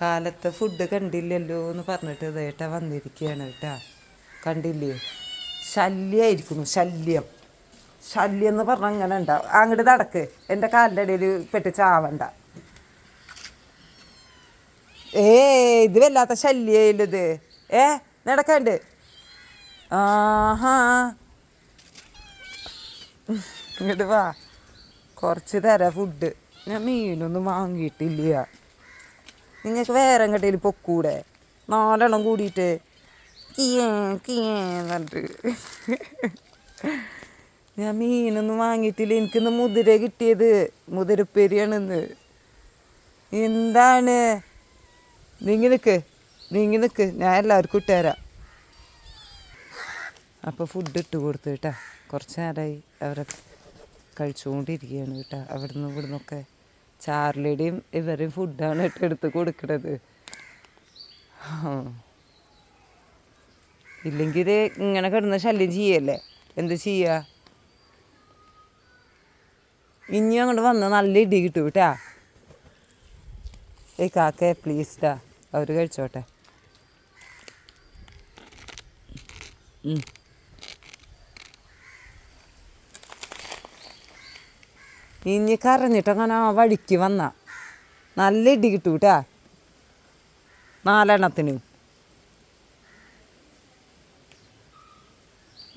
കാലത്തെ ഫുഡ് കണ്ടില്ലല്ലോ എന്ന് പറഞ്ഞിട്ട് ഇതേട്ടാ വന്നിരിക്കുകയാണ് കേട്ടാ. കണ്ടില്ലേ? ശല്യമായിരിക്കുന്നു ശല്യം. ശല്യം എന്ന് പറഞ്ഞാൽ അങ്ങനെ ഉണ്ടാവും അങ്ങോട്ട് നടക്ക്. എന്റെ കാലിന്റെ ഇടയിൽ പെട്ട് ചാവണ്ട. ഏ ഇത് വല്ലാത്ത ശല്യമായില്ലത് ഏ നടക്കണ്ട്. ആഹാ. ഇങ്ങോട്ട് വാ. കുറച്ച് തരാം ഫുഡ് ഞാൻ മീനൊന്നും വാങ്ങിയിട്ടില്ല. നിങ്ങൾക്ക് വേറെ എങ്ങോട്ടേലും പൊക്കൂടെ? നാലെണ്ണം കൂടിയിട്ട് കിയേ കിയേ പറഞ്ഞിട്ട്. ഞാൻ മീനൊന്നും വാങ്ങിയിട്ടില്ല. എനിക്കിന്ന് മുതിര കിട്ടിയത് മുതിരപ്പേരിയാണിന്ന്. എന്താണ്? നീങ്ങി നിൽക്ക് നീങ്ങി നിൽക്ക് ഞാൻ എല്ലാവർക്കും ഇട്ടുതരാം അപ്പോൾ ഫുഡ് ഇട്ട് കൊടുത്തു കേട്ടാ. കുറച്ച് നേരമായി അവരെ കഴിച്ചുകൊണ്ടിരിക്കുകയാണ് കേട്ടാ. അവിടുന്ന് ഇവിടുന്നൊക്കെ ചാർലിയുടെയും ഇവരെയും ഫുഡാണ് ഇട്ട് എടുത്ത് കൊടുക്കണത്. ഇല്ലെങ്കിൽ ഇത് ഇങ്ങനെ കിടന്ന് ശല്യം ചെയ്യല്ലേ? എന്ത് ചെയ്യുക ഇനി അങ്ങോട്ട് വന്ന് നല്ല ഇടി കിട്ടും കേട്ടാ. ഏയ് കാക്കേ പ്ലീസ് ടാ. അവർ കഴിച്ചോട്ടെ. ഇനി കരഞ്ഞിട്ടങ്ങനെ ആ വഴിക്ക് വന്ന. നല്ല ഇടി കിട്ടൂ കേട്ടാ നാലെണ്ണത്തിന്.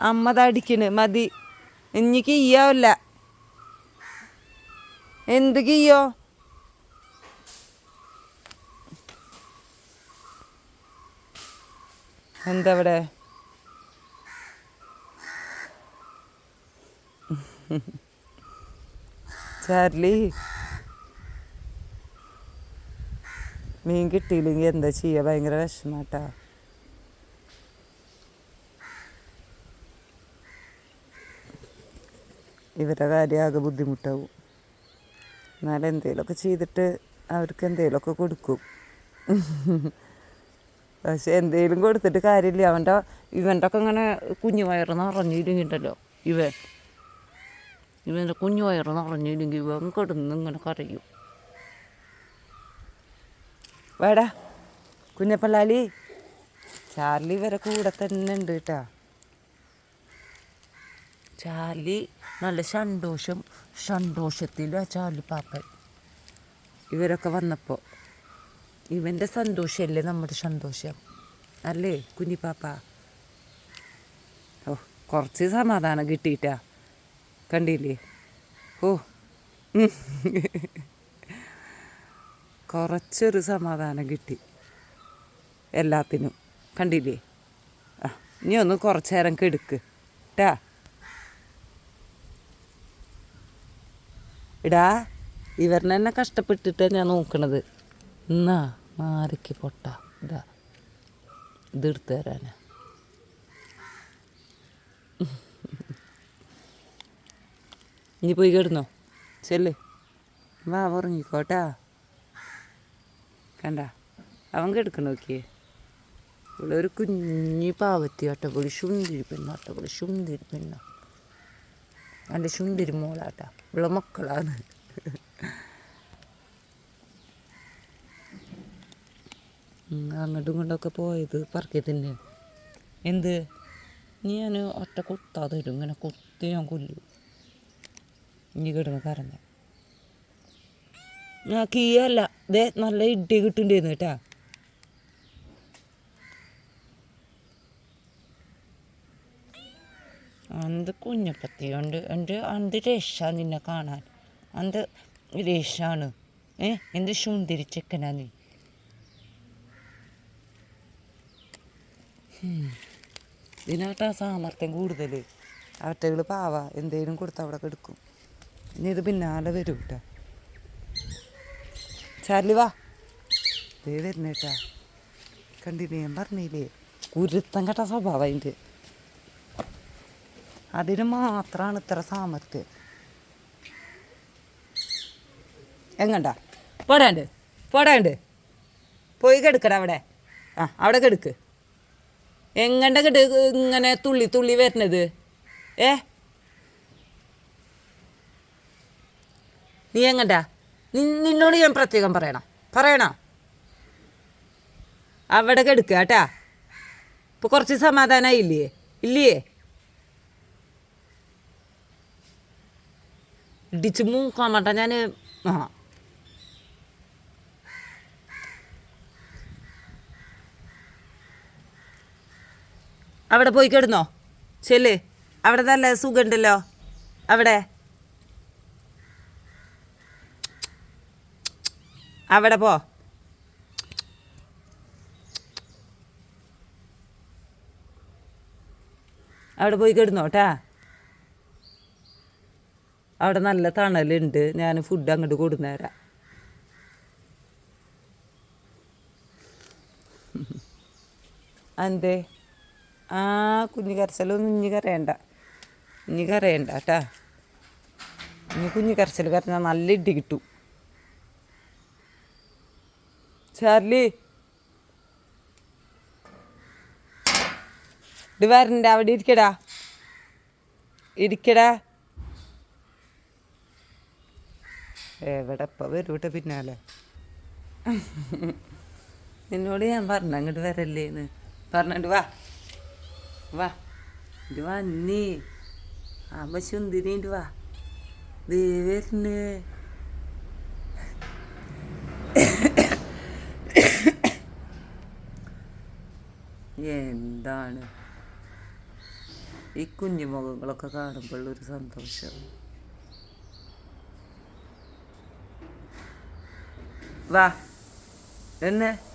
അമ്മ തടിക്കണ് മതി. ഇനി കീയാവില്ല എന്ത് കീയോ എന്താ ഇവിടെ ചാർലി. മീൻ കിട്ടിയില്ലെങ്കിൽ എന്താ ചെയ്യുക ഭയങ്കര വിഷമാട്ടാ. ഇവരുടെ കാര്യം ആകെ ബുദ്ധിമുട്ടാവും. എന്നാലും എന്തെങ്കിലുമൊക്കെ ചെയ്തിട്ട് അവർക്ക് എന്തേലൊക്കെ കൊടുക്കും. പക്ഷെ എന്തേലും കൊടുത്തിട്ട് കാര്യമില്ല. അവന്റെ ഇവന്റെ ഒക്കെ ഇങ്ങനെ കുഞ്ഞു വയറ് നിറഞ്ഞിരുന്നുണ്ടല്ലോ ഇവൻ ഇവന്റെ കുഞ്ഞു വയറ് നിറഞ്ഞില്ലെങ്കിൽ ഇവൻ കിടന്ന് ഇങ്ങനെ കരയും. വേടാ കുഞ്ഞപ്പള്ളാലി. ചാർലി വരെ കൂടെ തന്നെ ഉണ്ട് കേട്ടാ. ചാർലി നല്ല സന്തോഷം സന്തോഷത്തിലാ ചാർലി പാപ്പൻ. ഇവരൊക്കെ വന്നപ്പോൾ ഇവന്റെ സന്തോഷമല്ലേ നമ്മുടെ സന്തോഷം അല്ലേ കുഞ്ഞിപ്പാപ്പ? ഓ കുറച്ച് സമാധാനം കിട്ടിയിട്ടാ. കണ്ടില്ലേ? ഓ കുറച്ചൊരു സമാധാനം കിട്ടി. എല്ലാത്തിനും. കണ്ടില്ലേ? ആ ഇനി ഒന്ന് കുറച്ച് നേരം കെടുക്ക്. ട്ടാ. ഇടാ ഇവരിനെ തന്നെ കഷ്ടപ്പെട്ടിട്ടാണ് ഞാൻ നോക്കണത്. എന്നാ മാറിക്ക് പൊട്ട. ഇതാ. ഇതെടുത്തു തരാനാ. ഇനി പോയി കിടന്നോ? ചെല്ല്. വാ ഉറങ്ങിക്കോട്ടാ. കണ്ട അവൻ കിടക്കണ നോക്കിയേ. ഇവിടെ ഒരു കുഞ്ഞി പാവത്തി അട്ടപ്പൊളി ശുന്തിരി പെണ്ണ അട്ടപ്പൊളി ശുന്തിരി പെണ്ണ എന്റെ ശുന്തിരി മോളാട്ടാ. ഇവിടെ മക്കളാണ്. അങ്ങോട്ടും ഇങ്ങോട്ടൊക്കെ പോയത് പറക്കി തന്നെ. എന്ത്? ഞാൻ ഒറ്റ കുത്താതെ തരും ഇങ്ങനെ കുത്തി ഞാൻ കൊല്ലു. ഇനി കിടന്ന് കരഞ്ഞ ഞാൻ കീയല്ല. ദേ നല്ല ഇടി കിട്ടുണ്ടായിരുന്നു കേട്ടാ. അന്ത് കുഞ്ഞപ്പത്തി ഉണ്ട്. എന്റെ അന്ത് രക്ഷ നിന്നെ കാണാൻ. അന്ത് രക്ഷാണ് ഏ എന്ത് സുന്ദരി ചെക്കനാ നീ. ഇതിനാട്ടാ സാമർത്ഥ്യം കൂടുതൽ അവറ്റകൾ പാവ. എന്തേലും കൊടുത്ത് അവിടെ കെടുക്കും. ഇനി ഇത് പിന്നാലെ വരും കേട്ടോ ചാർലി വാ. ദേ വരുന്നേട്ടാ കണ്ടില്ലേ ഞാൻ പറഞ്ഞില്ലേ? കുരുത്തം കെട്ട സ്വഭാവം അതിന്റെ അതിന് മാത്രമാണ് ഇത്ര സാമർത്ഥ്യം എങ്ങണ്ട? പോടാണ്ട് പോടാണ്ട്. പോയി കിടക്കട അവിടെ. ആ അവിടെ കെടുക്ക്. എങ്ങണ്ട കിട്ട് ഇങ്ങനെ തുള്ളി തുള്ളി വരുന്നത് ഏ? നീ എങ്ങണ്ടാ നിന്നോട് ഞാൻ പ്രത്യേകം പറയണം. പറയണോ? അവിടെ കെടുക്കുക കേട്ടാ. ഇപ്പൊ കുറച്ച് സമാധാനമായില്ലേ ഇല്ലേ? ഇടിച്ച് മൂക്കാൻ മാട്ട ഞാൻ ആ. അവിടെ പോയി കിടന്നോ? ചെല്ലേ. അവിടെ നല്ല സുഖമുണ്ടല്ലോ. അവിടെ? അവിടെ പോ. അവിടെ പോയി കിടന്നോട്ടാ അവിടെ നല്ല തണലുണ്ട്. ഞാൻ ഫുഡ് അങ്ങോട്ട് കൊടുന്നേരാം. എന്തേ ആ കുഞ്ഞു കരച്ചലൊന്നും ഇഞ്ഞി കരയണ്ട. ഇഞ്ഞി കരയണ്ട കേട്ടാ ഇനി കുഞ്ഞു കരച്ചിൽ കരഞ്ഞാൽ നല്ല ഇടി കിട്ടും. ചാർലി. ഇത് വരണ്ട അവിടെ ഇരിക്കടാ. ഇരിക്കടാ. എവിടെ ഇപ്പം വരൂട്ടെ പിന്നാലെ? നിന്നോട് ഞാൻ പറഞ്ഞ അങ്ങോട്ട് വരല്ലേന്ന്. പറഞ്ഞിട്ട് വാ. വാ. ഇത് വന്നേ. അമ്മ ചുന്തിരിണ്ട് വാ. ദേ വരുന്ന് എന്താണ്? ഈ കുഞ്ഞു മുഖങ്ങളൊക്കെ കാണുമ്പോഴുള്ളൊരു സന്തോഷം. വാ. എന്നെ.